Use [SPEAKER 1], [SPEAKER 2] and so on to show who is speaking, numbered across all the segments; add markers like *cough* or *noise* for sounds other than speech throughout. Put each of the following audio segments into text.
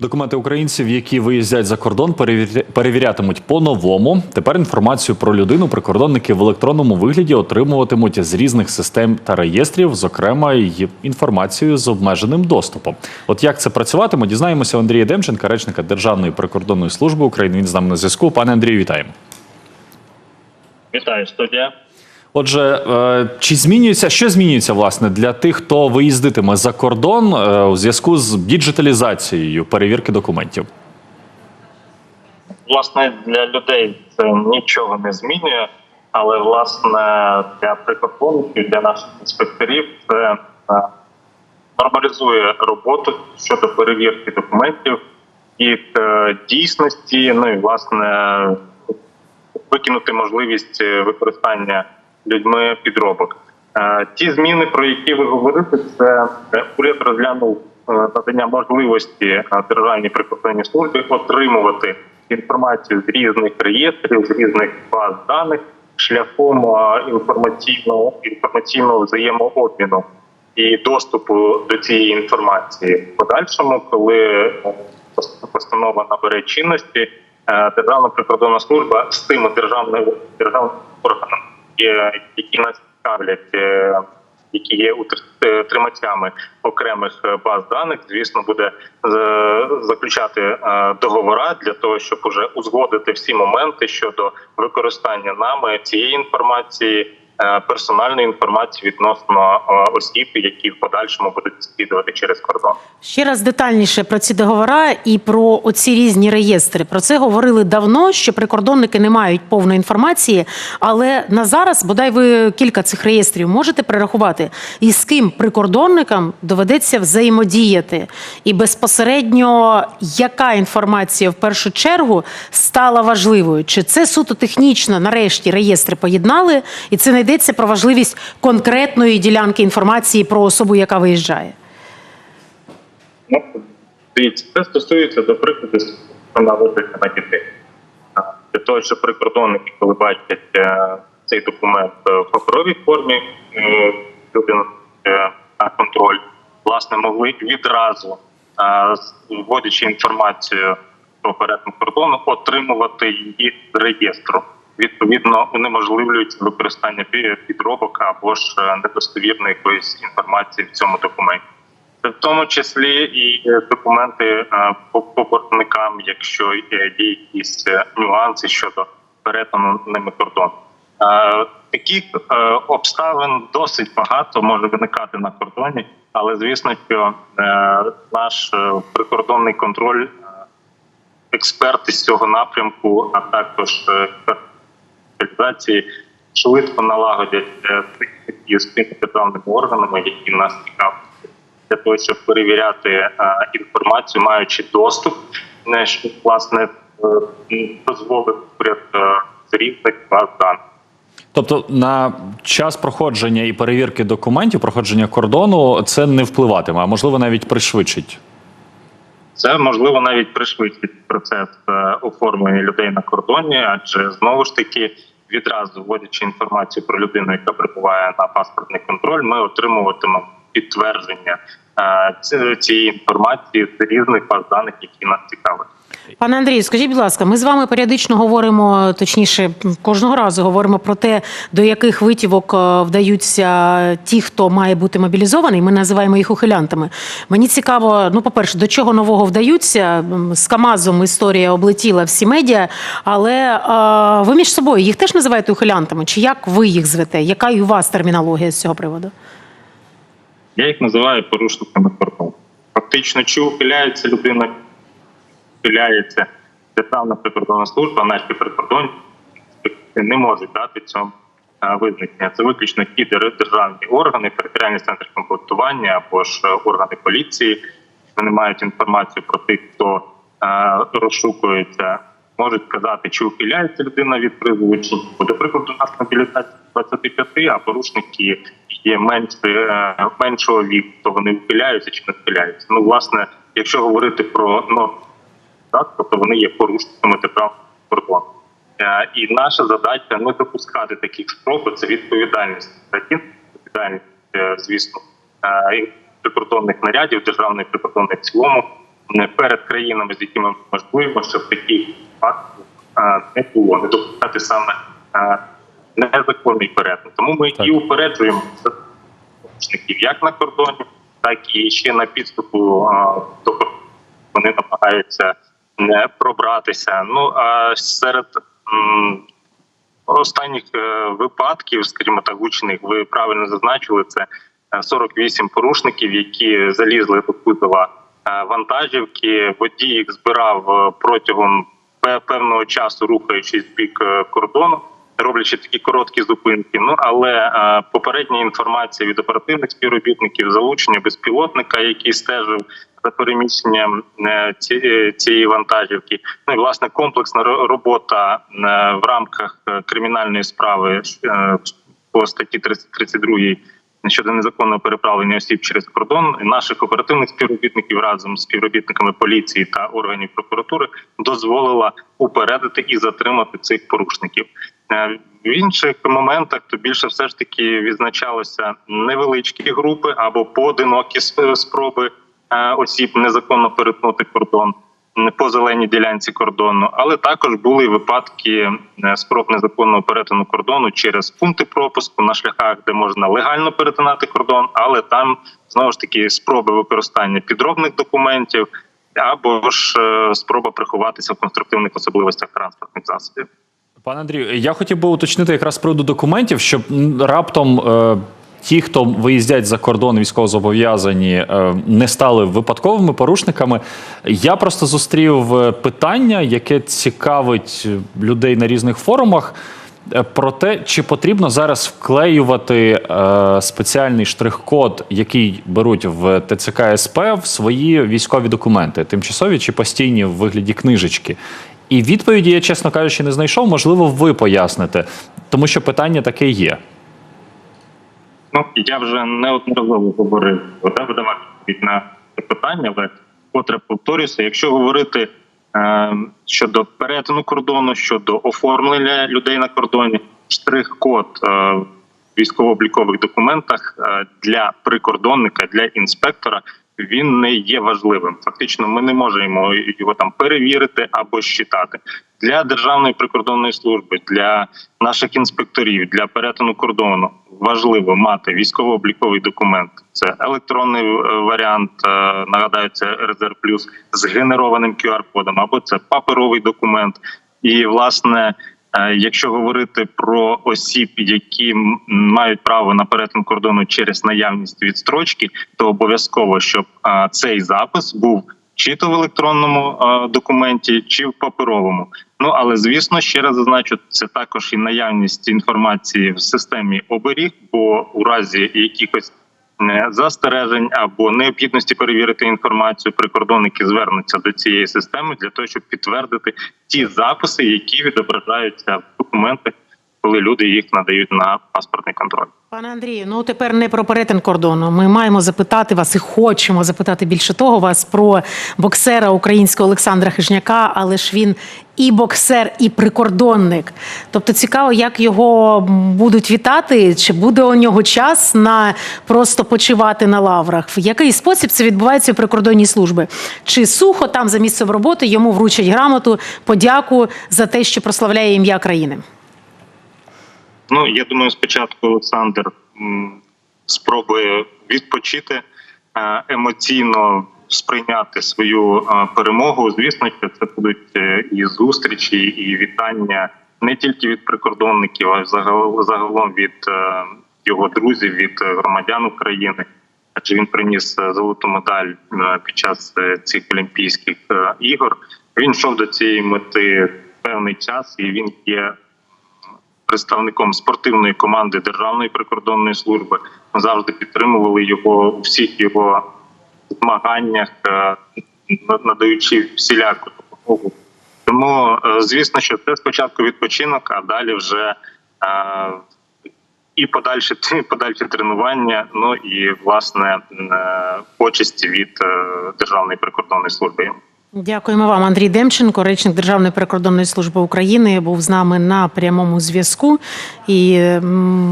[SPEAKER 1] Документи українців, які виїздять за кордон, перевіря- перевірятимуть по-новому. Тепер інформацію про людину прикордонники в електронному вигляді отримуватимуть з різних систем та реєстрів, зокрема й інформацію з обмеженим доступом. От як це працюватиме, дізнаємося Андрія Демченка, речника Державної прикордонної служби України. Він з нами на зв'язку. Пане Андрію, вітаємо.
[SPEAKER 2] Вітаю, студія.
[SPEAKER 1] Отже, е, чи змінюється що змінюється власне для тих, хто виїздитиме за кордон е, у зв'язку з діджиталізацією перевірки документів?
[SPEAKER 2] Власне, для людей це нічого не змінює, але власне для прикордонників, для наших інспекторів це е, нормалізує роботу щодо перевірки документів, їх дійсності, ну і власне викинути можливість використання людьми підробок. Е, Ті зміни, про які ви говорите, це е, уряд розглянув е, надання можливості державній прикордонній службі отримувати інформацію з різних реєстрів, з різних баз даних шляхом інформаційного інформаційного взаємообміну і доступу до цієї інформації. В подальшому, коли постанова набере чинності, Державна прикордонна служба з тими державними державними органами, які нас цікавлять, е, які є утр- тримачами окремих е, баз даних, звісно, буде е, заключати е, договора для того, щоб уже узгодити всі моменти щодо використання нами цієї інформації. Е, Персональної інформації відносно е, осіб, які в подальшому будуть слідувати через кордон.
[SPEAKER 3] Ще раз детальніше про ці договора і про оці різні реєстри. Про це говорили давно, що прикордонники не мають повної інформації. Але на зараз, бодай ви кілька цих реєстрів можете перерахувати, і з ким прикордонникам доведеться взаємодіяти. І безпосередньо яка інформація в першу чергу стала важливою? Чи це суто технічно нарешті реєстри поєднали, і це не йдеться про важливість конкретної ділянки інформації про особу, яка виїжджає?
[SPEAKER 2] Ну, дивіться, це стосується, до прикладу, наводити на дітей. Для того, щоб прикордонники, коли бачать е, цей документ е, в паперовій формі, е, е, на контроль, власне, могли відразу, вводячи інформацію про перетин кордону, отримувати її з реєстру. Відповідно, унеможливлюють використання підробок або ж е, недостовірної якоїсь інформації в цьому документі. Це в тому числі і е, документи е, по по якщо є якісь нюанси щодо перетину ними кордону. Таких обставин досить багато може виникати на кордоні, але звісно, що наш прикордонний контроль, експерти з цього напрямку, а також експерти спеціалізації швидко налагодять е, з тими державними органами, які нас цікавлять для того, щоб перевіряти е, інформацію, маючи доступ, не що власне е, м, дозволить уряд е, з баз даних.
[SPEAKER 1] Тобто на час проходження і перевірки документів, проходження кордону, це не впливатиме, а можливо навіть пришвидшить.
[SPEAKER 2] Це можливо навіть пришвидшить процес е, оформлення людей на кордоні, адже знову ж таки. Відразу вводячи інформацію про людину, яка прибуває на паспортний контроль, ми отримуватимемо підтвердження е, цієї інформації з різних баз даних, які нас цікавлять.
[SPEAKER 3] Пане Андрію, скажіть, будь ласка, ми з вами періодично говоримо, точніше, кожного разу говоримо про те, до яких витівок е, вдаються ті, хто має бути мобілізований. Ми називаємо їх ухилянтами. Мені цікаво, ну, по-перше, до чого нового вдаються. З Камазом історія облетіла всі медіа, але е, ви між собою їх теж називаєте ухилянтами? Чи як ви їх звете? Яка і у вас термінологія з цього приводу?
[SPEAKER 2] Я їх називаю порушниками кордону. Фактично, чи ухиляється людина, ухиляється Державна прикордонна служба, наші прикордонні не можуть дати цьому визначення. Це виключно ті дер- державні органи, територіальні центри комплектування або ж е, органи поліції. Вони мають інформацію про тих, хто е, розшукується, можуть сказати, чи ухиляється людина від призову, чи. Бо, До прикладу, у нас мобілізація 25, а порушники є менше, меншого віку, то вони ухиляються чи не ухиляються. Ну, власне, якщо говорити про ну, так, тобто вони є порушниками державного кордону. Е, І наша задача не допускати таких спроб. Це відповідальність статті, відповідальність, е, звісно, е, прикордонних нарядів, державної прикордонної в цілому, перед країнами, з якими можливо, щоб таких фактів не було, не допускати саме незаконний перетин. Тому ми
[SPEAKER 1] Так.
[SPEAKER 2] і упереджуємо порушників як на кордоні, так і ще на підступу до кордону. Вони намагаються не пробратися. Ну а серед останніх е, випадків, скажімо так, гучних, ви правильно зазначили, це е, 48 порушників, які залізли до кузова е, вантажівки. Водій їх збирав е, протягом певного часу, рухаючись бік е, кордону. Роблячи такі короткі зупинки, ну але е, попередня інформація від оперативних співробітників, залучення безпілотника, який стежив за переміщенням е, ці- цієї вантажівки. Ну і власне комплексна робота е, в рамках е, кримінальної справи по статті 30 32 щодо незаконного переправлення осіб через кордон наших оперативних співробітників разом з співробітниками поліції та органів прокуратури дозволила упередити і затримати цих порушників. В інших моментах то більше все ж таки відзначалося невеличкі групи або поодинокі спроби осіб незаконно перетнути кордон по зеленій ділянці кордону, але також були випадки е, спроб незаконного перетину кордону через пункти пропуску на шляхах, де можна легально перетинати кордон, але там знову ж таки спроби використання підробних документів або ж е, спроба приховатися в конструктивних особливостях транспортних засобів.
[SPEAKER 1] Пане Андрію, я хотів би уточнити якраз з приводу документів, щоб раптом е, ті, хто виїздять за кордон військовозобов'язані, е, не стали випадковими порушниками. Я просто зустрів е, питання, яке цікавить е, людей на різних форумах. Про те, чи потрібно зараз вклеювати спеціальний штрих-код, який беруть в ТЦК СП, в свої військові документи, тимчасові чи постійні в вигляді книжечки. І відповіді я, чесно кажучи, не знайшов. Можливо, ви поясните, тому що питання таке є.
[SPEAKER 2] Ну я вже неодноразово говорив, да, видавав відповідь на це питання, але котре повторюся, якщо говорити е, щодо перетину кордону, щодо оформлення людей на кордоні, штрих-код е, військово-облікових документах е, для прикордонника, для інспектора. Він не є важливим. Фактично, ми не можемо його там перевірити або щитати для державної прикордонної служби, для наших інспекторів, для перетину кордону важливо мати військово-обліковий документ. Це електронний е, варіант. е, Нагадаю, це Резерв Плюс з генерованим QR-кодом, або це паперовий документ. І власне, якщо говорити про осіб, які мають право на перетин кордону через наявність відстрочки, то обов'язково, щоб е, цей запис був чи то в електронному е, документі, чи в паперовому. Ну але звісно, ще раз зазначу, це також і наявність інформації в системі оберіг, бо у разі якихось е, застережень або необхідності перевірити інформацію, прикордонники звернуться до цієї системи для того, щоб підтвердити ті записи, які відображаються в документах, коли люди їх надають на паспортний контроль.
[SPEAKER 3] Пане Андрію, ну тепер не про перетин кордону. Ми маємо запитати вас і хочемо запитати більше того вас про боксера українського Олександра Хижняка, але ж він і боксер, і прикордонник. Тобто цікаво, як його будуть вітати, чи буде у нього час на просто почивати на лаврах. В який спосіб це відбувається у прикордонній служби? Чи сухо там за місцем роботи йому вручать грамоту, подяку за те, що прославляє ім'я країни?
[SPEAKER 2] Ну я думаю, спочатку Олександр спробує відпочити е, емоційно сприйняти свою е, перемогу. Звісно, що це будуть е, і зустрічі, і вітання не тільки від прикордонників, а й загал- загалом від його друзів, від громадян України. Адже він приніс золоту медаль під час цих Олімпійських ігор. Він йшов до цієї мети певний час, і він є представником спортивної команди Державної прикордонної служби. Ми завжди підтримували його у всіх його змаганнях, е, надаючи всіляку допомогу. Тому, е, звісно, що це спочатку відпочинок, а далі вже е, і подальші *laughs* подальші тренування. Ну і власне почесті від Державної прикордонної служби.
[SPEAKER 3] Дякуємо вам, Андрій Демченко, речник Державної прикордонної служби України, був з нами на прямому зв'язку. І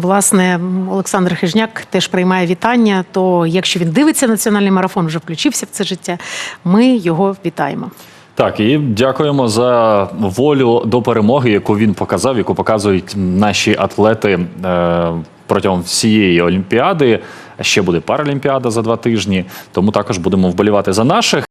[SPEAKER 3] власне Олександр Хижняк теж приймає вітання. То якщо він дивиться національний марафон, вже включився в це життя. Ми його вітаємо.
[SPEAKER 1] Так, і дякуємо за волю до перемоги, яку він показав, яку показують наші атлети е, протягом всієї олімпіади. Ще буде паралімпіада за два тижні, тому також будемо вболівати за наших.